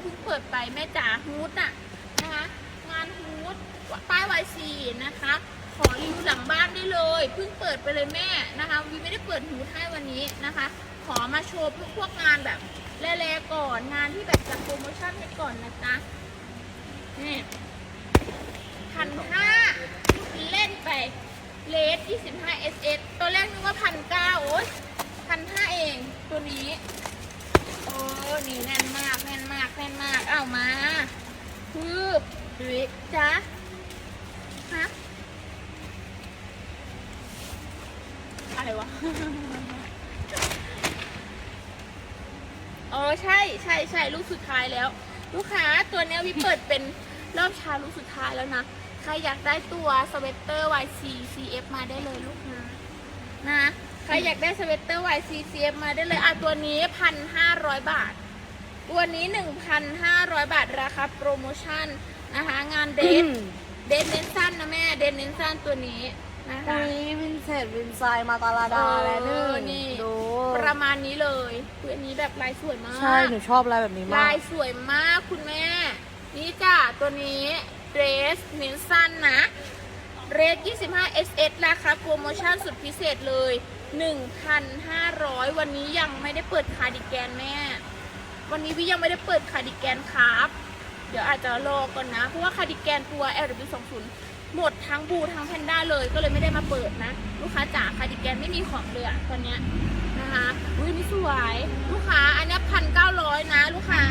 เพิ่งเปิดไปแม่จ๋าฮูดน่ะนะคะ งานฮูดป้ายวายซีนะคะ ขอรีวิวหลังบ้านได้เลยเพิ่งเปิดไปเลยแม่นะคะวีไม่ได้เปิดฮูดให้วันนี้นะคะ ขอมาโชว์พวกพวกงานแบบแร่ๆก่อนงานที่แบบจัดโปรโมชั่นให้ก่อนนะจ๊ะนี่พันห้าเล่นไปเลส25 SS ตัวแรกนึกว่าพันเก้าโอ๊ยพันห้าเองตัวนี้ โอ้นี่แน่นมากแน่น แน่นมากเอามาคืบหรือจ๊ะฮะอะไรวะอ๋อใช่ใช่ใช่ลูกสุดท้ายแล้ว ลูกค้าตัวเนี้ยวิเปิดเป็นรอบเช้าลูกสุดท้ายแล้วนะ ใครอยากได้ตัวสเวตเตอร์ YC CF มาได้เลยลูกค้านะ ใครอยากได้สเวตเตอร์ YC CF มาได้เลยอะตัวนี้พันห้าร้อยบาท ตัวนี้หนึ่งพันห้าร้อยบาทราคาโปรโมชั่นนะคะ งานเดทเดทเน้นสั้นนะแม่เดทเน้นสั้นตัวนี้นะคะอุ้ยวินเศษวินไซน์มาตาลาดาเออและนึ่งนี่ ดู ประมาณนี้เลยคืออันนี้แบบลายสวยมาก ใช่ หนูชอบอะไรแบบนี้มาลาก ยสวยมากคุณแม่ นี่จ้ะตัวนี้เดรสเน้นสั้นนะเดรส25 SS ราคาโปรโมชั่นสุดพิเศษเลย 1,500 วันนี้ยังไม่ได้เปิดคาร์ดิแกนแม่ วันนี้พี่ยังไม่ได้เปิดคาร์ดิแกนครับ เดี๋ยวอาจจะรอก่อนนะ เพราะว่าคาร์ดิแกนตัว LW20 หมดทั้งบูทั้งแพนด้าเลยก็เลยไม่ได้มาเปิดนะ ลูกค้าจ๋าคาร์ดิแกนไม่มีของเลยอะตอนเนี้ยนะคะอุ้ยนี่สวยลูกค้าอันนี้พันเก้าร้อยนะ ลูกค้า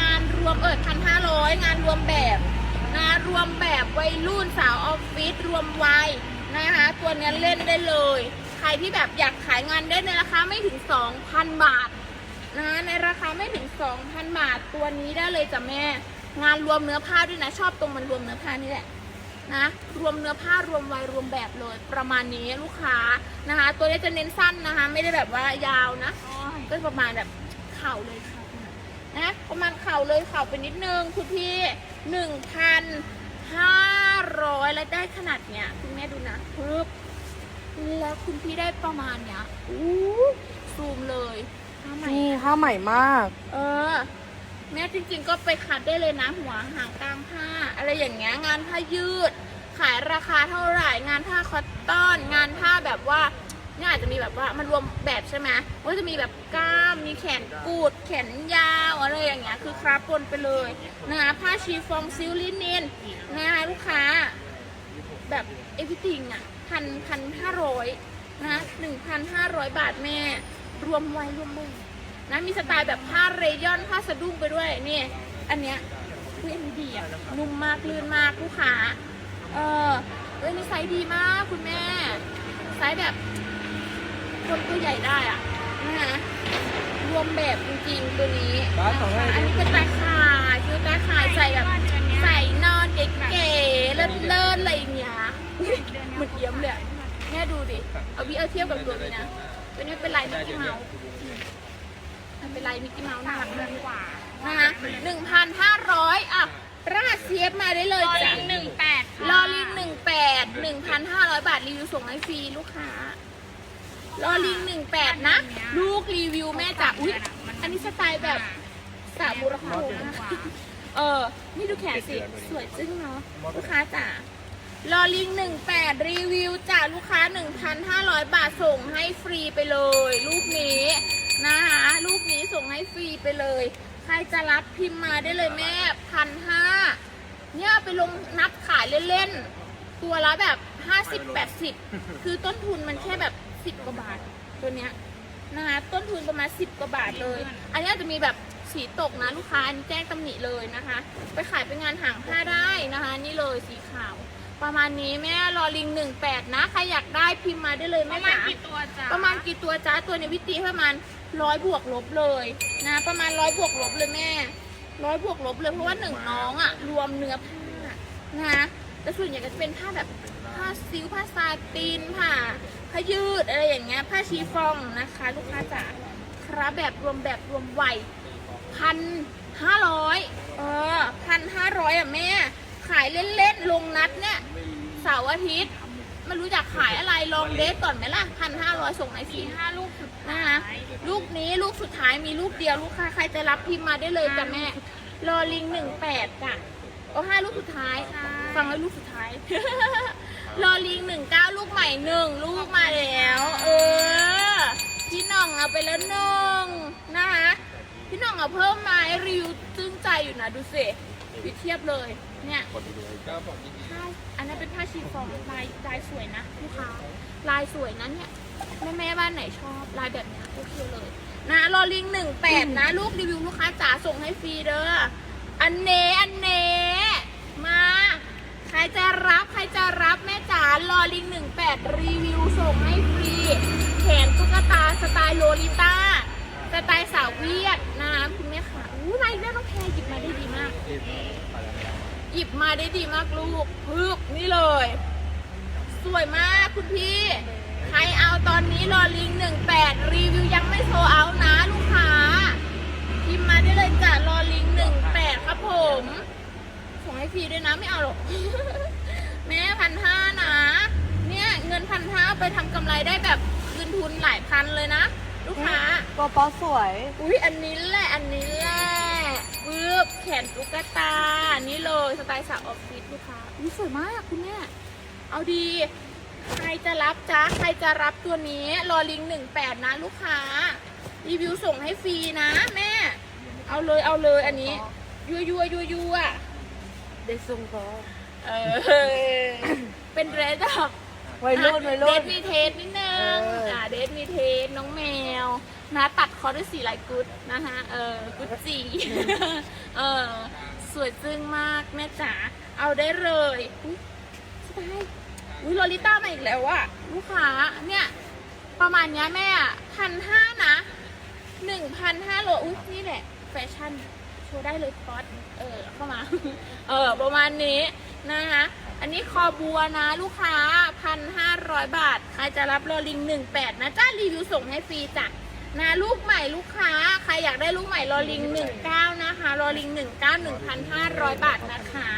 งานรวมเออพันห้าร้อยงานรวมแบบนะรวมแบบวัยรุ่นสาวออฟฟิศรวมวัยนะคะตัวเนี้ยเล่นได้เลย ใครที่แบบอยากขายงานได้ในราคาไม่ถึง 2,000 บาท นะในราคาไม่ถึง 2,000 บาทตัวนี้ได้เลยจ้ะแม่ งานรวมเนื้อผ้าด้วยนะ ชอบตรงมันรวมเนื้อผ้านี่แหละนะรวมเนื้อผ้ารวมวัยรวมแบบเลย ประมาณนี้ลูกค้านะคะ ตัวนี้จะเน้นสั้นนะคะ ไม่ได้แบบว่ายาวนะก็ประมาณแบบเข่าเลยค่ะนะ ประมาณเข่าเลยเข่าไปนิดนึงคุณพี่หนึ่งพันห้าร้อยแล้วได้ขนาดเนี้ยคุณแม่ดูนะปึ๊บแล้วคุณพี่ได้ประมาณเนี้ยอู้ซูมเลาใหม่มาก เออแม่จริงๆก็ไปคัดได้เลยนะหัวหางกลางผ้า อะไรอย่างเงี้ยงานผ้ายืด ขายราคาเท่าไหร่ งานผ้าคอตตอน งานผ้าแบบว่าเนี่ยอาจจะมีแบบว่ามันรวมแบบใช่ไหมว่าจะมีแบบกล้ามมีแขนกูด แขนยาวอะไรอย่างเงี้ยคือคราบปนไปเลยนะคะผ้าชีฟองซิลลินินนะคะลูกค้า แบบเอฟ r y ติงอะพันพันห้าร้อยนะหนึ่งพันห้าร้อยบาทแม่ รวมไว้รวมมือ นะมีสไตล์แบบผ้าเรยอนผ้าสะดุ้งไปด้วยนี่อันเนี้ยเฮ้ยอันนี้ดีอะนุ่มมากลื่นมากลูกค้าเออเฮ้ยนี่ไซส์ดีมากคุณแม่ไซส์แบบ คนตัวใหญ่ได้อะนะคะรวมแบบจริงๆตัวนี้นะคะอันนี้เป็นตาข่ายคือตาข่ายใส่แบบใส่นอนเก๋ๆเลิศเลิศๆอะไรอย่างเงี้ยเหมือนเยี่ยมเลยอะแม่ดูดิ เอาวิเอาเทียบกับตัวนี้นะตัวนี้เป็นลายมิกกี้เมาส์ มันเป็นลายมิกกี้เมาส์น่ารักมากกว่านะคะหนึ่งพันห้าร้อยอะราดเซียบมาได้เลยจ้ะหนึ่งแปดลอลิงหนึ่งแปดหนึ่งพันห้าร้อยบาทรีวิวส่งให้ฟรีลูกค้าลอลิงหนึ่งแปดนะ ลูกรีวิวแม่จ๋าอุ๊ยอันนี้สไตล์แบบสาบุรพานะคะเออ นี่ดูแขนสิ สวยจึ้งเนาะลูกค้าจ๋าลอลิงหนึ่งแปดรีวิวจากลูกค้า1,500บาทส่งให้ฟรีไปเลย ลูกนี้ นะคะลูกนี้ส่งให้ฟรีไปเลย ใครจะรับพิมพ์มาได้เลยแม่พันห้าเนี่ยไปลงนับขายเล่นๆ ตัวละแบบ50 80คือต้นทุนมันแค่แบบ10กว่าบาทตัวเนี้ยนะคะต้นทุนประมาณ10กว่าบาทเลย อันนี้อาจจะมีแบบสีตกนะลูกค้าอันนี้แจ้งตำหนิเลยนะคะ ไปขายเป็นงานห่างผ้าได้นะคะ นี่เลยสีขาว ประมาณนี้แม่รอลิงหนึ่งแปดนะใครอยากได้พิมพ์มาได้เลยแม่จ๋าประมาณกี่ตัวจ้าประมาณกี่ตัวจ้าตัวในวิตีประมาณร้อยบวกลบเลยนะประมาณร้อยบวกลบเลยแม่ร้อยบวกลบเลยเพราะว่าหนึ่งน้องอะรวมเนื้อผ้านะคะแต่ส่วนใหญ่ก็จะเป็นผ้าแบบผ้าซิลผ้าซาตินผ้าผ้ายืดอะไรอย่างเงี้ยผ้าชีฟองนะคะ ลูกค้าจ๋าครับแบบรวมแบบรวมวัยพันห้าร้อยเออพันห้าร้อยอะแม่ ขายเล่นๆลงนัดเนี่ยเสาร์อาทิตย์ไม่รู้อยากขายอะไรลองเดทก่อนไหมล่ะพันห้าร้อยส่งในฟรีห้าลูกสุดนะคะลูกนี้ลูกสุดท้ายมีลูกเดียวลูกค้าใครจะรับพิมพ์มาได้เลยจ้ะแม่รอลิงหนึ่งแปดจ้ะโอ้ห้าลูกสุดท้าย ฟังไว้ลูกสุดท้าย รอลิงหนึ่งเก้าลูกใหม่หนึ่งลูกมาแล้ว เออ พี่หน่องเอาไปแล้วหนึ่งนะคะพี่หน่องเอาเพิ่มมาให้รีวิวซึ้งใจอยู่นะดูสิ พี่เทียบเลยเนี่ยผ้าอันนั้นเป็นผ้าชีฟองลายลายสวยนะลูกค้าลายสวยนะเนี่ยแม่แม่ๆบ้านไหนชอบลายแบบเนี้ยโอเคเลย นะรอลิงหนึ่งแปดนะ ลูกรีวิวลูกค้าจ๋าส่งให้ฟรีเด้ออันเนอันเนมา ใครจะรับใครจะรับแม่จ๋ารอลิงหนึ่งแปดรีวิวส่งให้ฟรีแขนตุ๊กตาสไตล์โลลิต้า สไตล์สาวเวียดนะคะคุณแม่ค่ะอู้ลายแม่น้องแพรหยิบมาได้ดีมาก หยิบมาได้ดีมากลูกพึบนี่เลย สวยมากคุณพี่ ใครเอาตอนนี้รอลิงหนึ่งแปดรีวิวยังไม่โซเอานะลูกค้าพิมพ์มาได้เลยจ้ะรอลิงหนึ่งแปดครับผมส่งให้ฟรีด้วยนะไม่เอาหรอกแม่พันห้านะ เนี่ยเงินพันห้าไปทำกำไรได้แบบเงินทุนหลายพันเลยนะ ลูกค้า ตัวป๊อสวย อุ้ยอันนี้แหละอันนี้แหละปึ๊บแขนตุ๊กตานี่เลยสไตล์สาวออฟฟิศลูกค้าอุ้ยสวยมากคุณแม่เอาดี ใครจะรับจ้าใครจะรับตัวนี้รอลิงหนึ่งแปดนะลูกค้า รีวิวส่งให้ฟรีนะ แม่ เอาเลยเอาเลยอันนี้ ยัวยัวยัวยัวเดซุงก็เออเป็นเรดดอก วัยรุ่นวัยรุ่เดน ทมีเทสนิดนึงเอออ่ อ่าเดทมีเทสน้องแมวนะตัดคอด้วยสีลายกุดนะคะเออกุดจีเออสวยจึ้งมากแม่จ๋าเอาได้เลยอุ๊ยสไตล์อุ้ยลอลิต้ามาอีกแล้วอะลูกค้าเนี่ย ประมาณเนี้ยแม่พันห้านะหนึ่งพันห้าโลอุ้ยนี่แหละ แฟชั่น โชว์ได้เลยคอสเออ เข้ามา เออ ประมาณนี้นะคะ อันนี้คอบัวนะลูกค้าพันห้าร้อยบาท ใครจะรับโรลิงหนึ่งแปดนะจ้ารีวิวส่งให้ฟรีจ้ะนะลูกใหม่ลูกค้า ใครอยากได้ลูกใหม่โรลิงหนึ่งเก้านะคะโรลิงหนึ่งเก้าหนึ่งพันห้าร้อยบาทนะคะ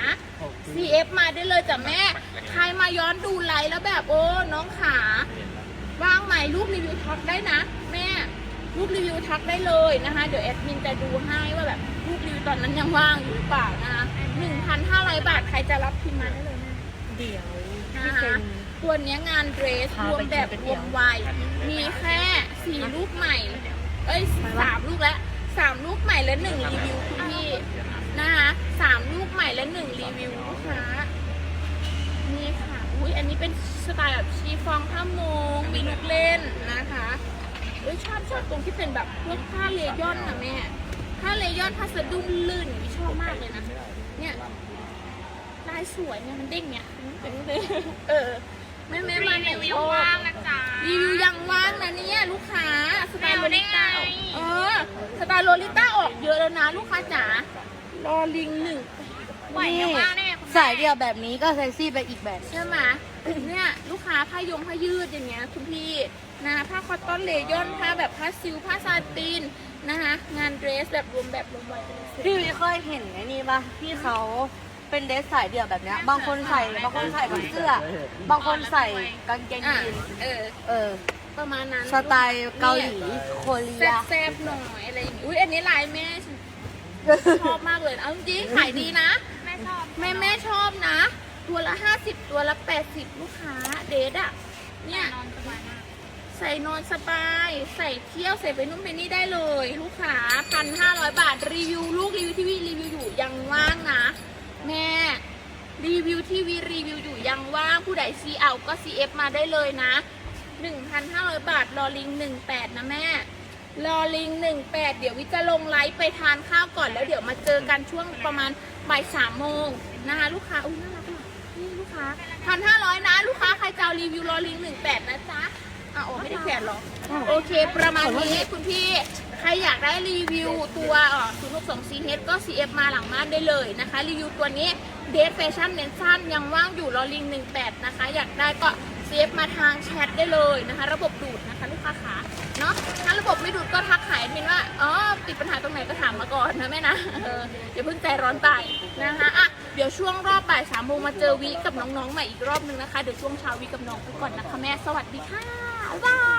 CF มาได้เลยจ้ะแม่ ใครมาย้อนดูไลฟ์แล้วแบบโอ้น้องขาว่างไหม่ลูกรีวิวทักได้นะ แม่ลูกรีวิวทักได้เลยนะคะ เดี๋ยวแอดมินจะดูให้ว่าแบบลูกรีวิวตอนนั้นยังว่างอยู่หรือเปล่านะคะหนึ่งพันห้าร้อยบาทใครจะรับพิมพ์มาได้เลย แม่เดี๋ยวนะพี่เซคะนตัวเนี้ยงานเดรสพารวมไปแบบกินรก๋วยเตี๋วยวมวัยมีแค่สี่ลูกใหม่ เอ้ยสามลูกแล้วสามลูกใหม่และหนึ่งรีวิวคุณพี่นะคะสามลูกใหม่และหนึ่งรีวิวลูกค้านี่ค่ะอุ้ยอันนี้เป็นสไตล์แบบชีฟองผ้าโมงมีลูกเล่นนะคะเอ้ยชอบชอบตรงที่เป็นแบบพวกผ้าเลยอนนะแม่ผ้าเลยอนผ้าสะดุ้งลื่นอย่างนี้ชอบมากเลยนะเนี่ยลาย สวยเนี่ยมันเด้งเนี่ยเป็นเด้งเออแม่แม่มาไหนรีวิชวอบว่างนะจ๊ะรีวิวยังว่างนะเนี่ยลูกค้าสไตล์โลแมวได้ลิต้าไงเออสไตล์โลลิต้าออกเยอะแล้วนะลูกค้าจ๋ารอลิงหนึ่งไหวยังว่างแน่คุณแม่สายเดียวแบบนี้ก็เซ็กซี่ไปอีกแบบใช่ไหมเนี่ยลูกค้าผ้ายงผ้ายืดอย่างเงี้ยคุณพี่นะผ้าคอตตอนเลยอนผ้าแบบผ้าซิลผ้าซาตินนะคะงานเดรสแบบรวมแบบรวมวัยไปเลยพี่วิเคยเห็นไอ้นี่ปะที่เขา เป็นเดรสสายเดี่ยวแบบเนี้ย บางคนใส่ บางคนใส่กับเสื้อ บางคนใส่กางเกงอะยีนเออ เออ ประมาณนั้นสไตล์เกาหลีโคเรีย แซ่บๆหน่อยอะไรอย่างงี้อุ้ยอันนี้ลายแม่ฉันชอบมากเลยเอาจริงๆขายดีนะ แม่ชอบแม่แม่ชอบนะ ตัวละ50ตัวละ80ลูกค้าเดทอะเนี่ย นอนสบายมากใส่นอนสบาย ใส่เที่ยวใส่ไปนู่นไปนี่ได้เลย ลูกค้าพันห้าร้อยบาทรีวิว ลูกรีวิวทีวีรีวิวอยู่ยังว่างนะ แม่รีวิวทีวีรีวิวอยู่ยังว่างผู้ใดซีเอาก็ CF มาได้เลยนะ 1,500 บาทรอลิง 18 นะแม่ รอลิง 18 เดี๋ยววิจะลงไลฟ์ไปทานข้าวก่อนแล้วเดี๋ยวมาเจอกันช่วงประมาณบ่ายสามโมงนะคะลูกค้าอุ้ยน่ารักอะนี่ลูกค้าพันห้าร้อยนะ ลูกค้าใครจะรีวิวรอลิง 18 นะจ๊ะอะโอ้ไม่ได้แขวนหรอโอเค ประมาณนี้คุณพี่ ใครอยากได้รีวิวตัวอ๋อ062 CH ก็ CF มาหลังบ้านได้เลยนะคะ รีวิวตัวนี้เดทแฟชั่นเน้นสั้นยังว่างอยู่รอลิง 18 นะคะ อยากได้ก็ CF มาทางแชทได้เลยนะคะ ระบบดูดนะคะลูกค้าขาเนาะถ้าระบบไม่ดูดก็ทักหายมินว่าอ๋อติดปัญหาตรงไหนก็ถามมาก่อนนะแม่นะเอออย่าเพิ่งใจร้อนไปนะคะอะเดี๋ยวช่วงรอบบ่ายสามโมงมาเจอวิกับน้องๆใหม่อีกรอบนึงนะคะเดี๋ยวช่วงเช้าวิกับน้องไปก่อนนะคะแม่สวัสดีค่ะบ๊ายบาย